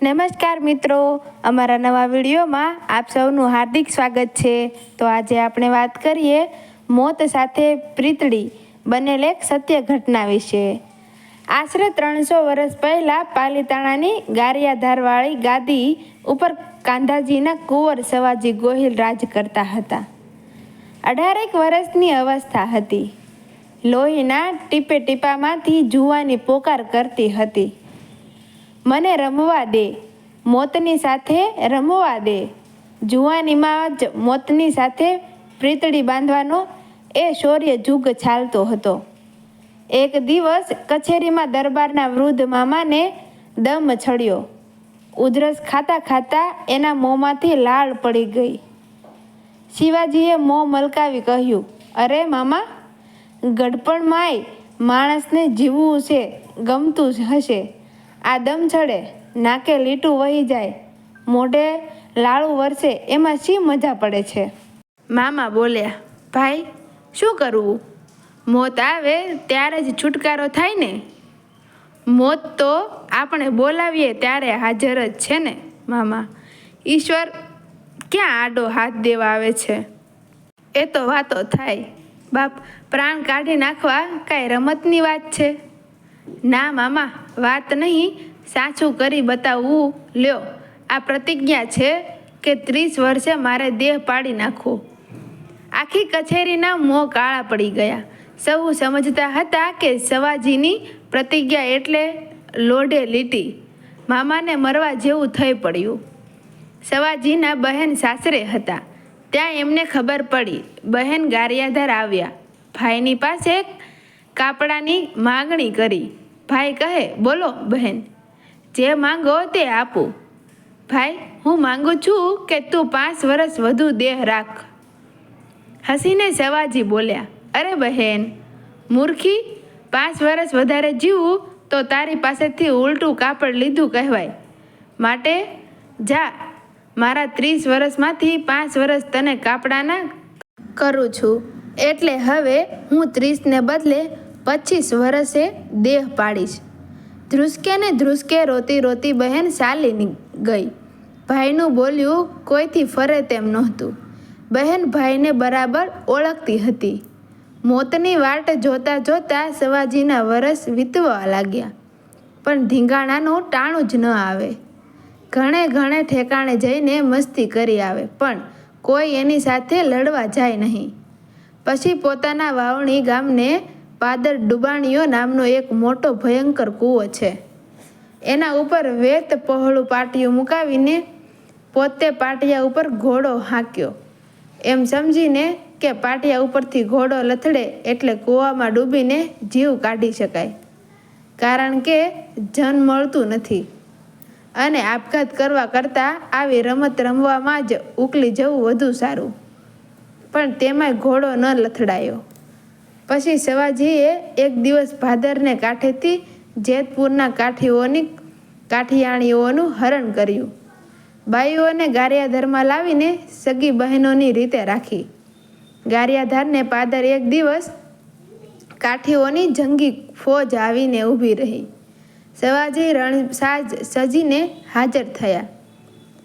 નમસ્કાર મિત્રો, અમારા નવા વિડીયોમાં આપ સૌનું હાર્દિક સ્વાગત છે. તો આજે આપણે વાત કરીએ મોત સાથે પ્રીતળી બનેલ એક સત્ય ઘટના વિશે. આશરે ત્રણસો વર્ષ પહેલાં પાલીતાણાની ગારિયાધારવાળી ગાદી ઉપર કાંધાજીના કુંવર સવાજી ગોહિલ રાજ કરતા હતા. અઢારેક વર્ષની અવસ્થા હતી. લોહીના ટીપે ટીપામાંથી જુવાની પોકાર કરતી હતી. મને રમવા દે. મોતની સાથે રમવા દે. જુવાનીમાં જ મોતની સાથે પ્રીતળી બાંધવાનો એ શૌર્ય જુગ ચાલતો હતો. એક દિવસ કચેરીમાં દરબારના વૃદ્ધ મામાને દમ છડ્યો. ઉધરસ ખાતા ખાતા એના મોંમાંથી લાળ પડી ગઈ. શિવાજીએ મોં મલકાવી કહ્યું, અરે મામા ગડપણમાંય માણસને જીવવું છે, ગમતું જ હશે. આ દમ છડે નાકે લીટું વહી જાય, મોઢે લાળું વરસે, એમાં શી મજા પડે છે? મામા બોલ્યા, ભાઈ, શું કરવું? મોત આવે ત્યારે જ છુટકારો થાય ને? મોત તો આપણે બોલાવીએ ત્યારે હાજર જ છે ને, મામા? ઈશ્વર ક્યાં આડો હાથ દેવા આવે છે? એ તો વાતો થાય. બાપ, પ્રાણ કાઢી નાખવા કાંઈ રમતની વાત છે? ના, મામા, વાત નહીં. સાચું કરી બતાવવું લ્યો, આ પ્રતિજ્ઞા છે કે ત્રીસ વર્ષે મારે દેહ પાડી નાખવો. આખી કચેરીના મોં કાળા પડી ગયા. સૌ સમજતા હતા કે સવાજીની પ્રતિજ્ઞા એટલે લોઢે લીટી. મામાને મરવા જેવું થઈ પડ્યું. સવાજીના બહેન સાસરે હતા. ત્યાં એમને ખબર પડી. બહેન ગારિયાધાર આવ્યા. ભાઈની પાસે કાપડાની માગણી કરી. ભાઈ કહે, બોલો બહેન, જે માંગો તે આપું. ભાઈ, હું માંગુ છું કે તું પાંચ વર્ષ વધુ દેહ રાખ. હસીને સવાજી બોલ્યા, અરે બહેન, મૂર્ખી, પાંચ વર્ષ વધારે જીવું તો તારી પાસેથી ઉલટું કાપડ લીધું કહેવાય. માટે જા, મારા ત્રીસ વર્ષમાંથી પાંચ વર્ષ તને કાપડાના કરું છું. એટલે હવે હું ત્રીસને બદલે પચીસ વર્ષે દેહ પાડીશ. ધ્રુસકે ને ધ્રુસકે રોતી રોતી બહેન ચાલી ગઈ. ભાઈનું બોલ્યું, કોઈથી ફરે તેમ નહોતું. બહેન ભાઈને બરાબર ઓળખતી હતી. મોતની વાટ જોતા જોતા સવાજીના વરસ વીતવા લાગ્યા. પણ ધીંગાણાનું ટાણું જ ન આવે. ઘણે ઘણે ઠેકાણે જઈને મસ્તી કરી આવે, પણ કોઈ એની સાથે લડવા જાય નહીં. પછી પોતાના વાવણી ગામને પાદર ડુબાણીઓ નામનો એક મોટો ભયંકર કૂવો છે. એના ઉપર વેત પહોળું પાટિયું મુકાવીને પોતે પાટિયા ઉપર ઘોડો હાંક્યો. એમ સમજીને કે પાટિયા ઉપરથી ઘોડો લથડે એટલે કૂવામાં ડૂબીને જીવ કાઢી શકાય. કારણ કે જન મળતું નથી. અને આપઘાત કરવા કરતાં આવી રમત રમવામાં જ ઉકલી જવું વધુ સારું. પણ તેમાંય ઘોડો ન લથડાયો. પછી સવાજીએ એક દિવસ ભાદરને કાંઠેથી જેતપુરના કાઠીઓની કાઠિયાણીઓનું હરણ કર્યું. બાઈઓને ગારિયાધારમાં લાવીને સગી બહેનોની રીતે રાખી. ગારિયાધારને પાદર એક દિવસ કાઠીઓની જંગી ફોજ આવીને ઊભી રહી. સવાજી રણ સાજ સજીને હાજર થયા.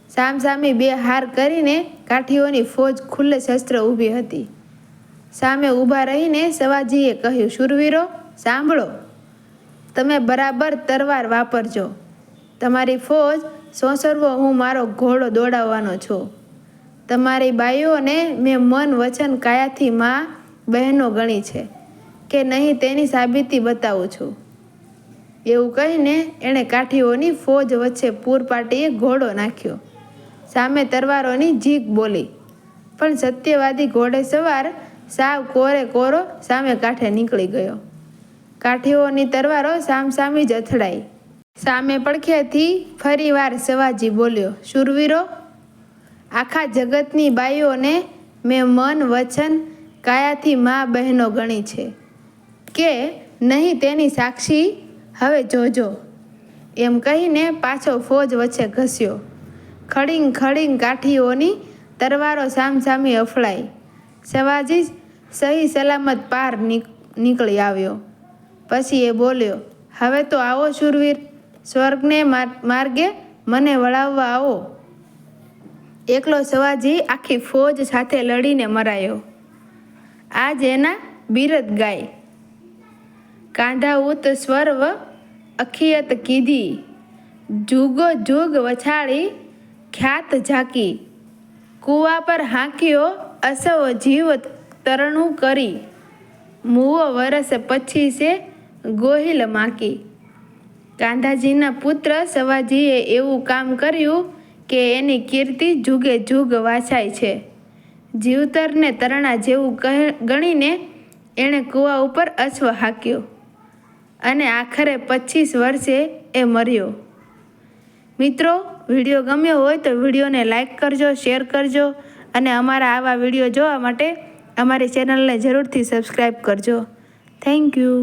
સામસામી બે હાર કરીને કાઠીઓની ફોજ ખુલ્લે શસ્ત્ર ઊભી હતી. સામે ઊભા રહીને સવાજીએ કહ્યું શૂરવીરો સાંભળો. તમે બરાબર તરવાર વાપરજો. તમારી ફોજ સોસરવો હું મારો ઘોડો દોડાવવાનો છું. તમારી બાઈઓને મેં મન વચન કાયાથી માં બહેનો ગણી છે કે નહીં તેની સાબિતી બતાવું છું. એવું કહીને એણે કાઠીઓની ફોજ વચ્ચે પૂરપાટીએ ઘોડો નાખ્યો. સામે તરવારોની જીક બોલી. પણ સત્યવાદી ઘોડે સવાર સાવ કોરે કોરો સામે કાંઠે નીકળી ગયો. કાઠીઓની તરવારો સામસામી જ અથડાઈ. સામે પડખેથી ફરીવાર સવાજી બોલ્યો, શૂરવીરો, આખા જગતની બાઈઓને મેં મન, વચન, કાયાથી મા બહેનો ગણી છે. કે નહીં તેની સાક્ષી હવે જોજો. એમ કહીને પાછો ફોજ વચ્ચે ઘસ્યો. ખડીંગ ખડીંગ કાઠીઓની તરવારો સામસામી અફળાઈ. સવાજી સહી સલામત પાર નીકળી આવ્યો. પછી એ બોલ્યો, હવે તો આવો શૂરવીર, સ્વર્ગને માર્ગે મને વળાવવા આવો. એકલો સવાજી આખી ફોજ સાથે લડીને મરાયો. આજ એના બિરદ ગાય. કાંધા ઉત સ્વર્વ અખિયત કીધી. જુગો જુગ વછાળી, ખ્યાત ઝાકી. કૂવા પર હાંક્યો અસવ જીવ તરણું કરી મૂવો વરસ પછી છે ગોહિલ માકી. કાંધાજીના પુત્ર સવાજીએ એવું કામ કર્યું કે એની કીર્તિ જુગે જુગ વાછાય છે. જીવતરને તરણા જેવું ગણીને એણે કૂવા ઉપર અશ્વ હાંક્યો અને આખરે પચીસ વર્ષે એ મર્યો. મિત્રો, વીડિયો ગમ્યો હોય તો વિડીયોને લાઈક કરજો, શેર કરજો અને અમારા આવા વીડિયો જોવા માટે અમારી ચેનલને જરૂરથી સબસ્ક્રાઈબ કરજો. Thank you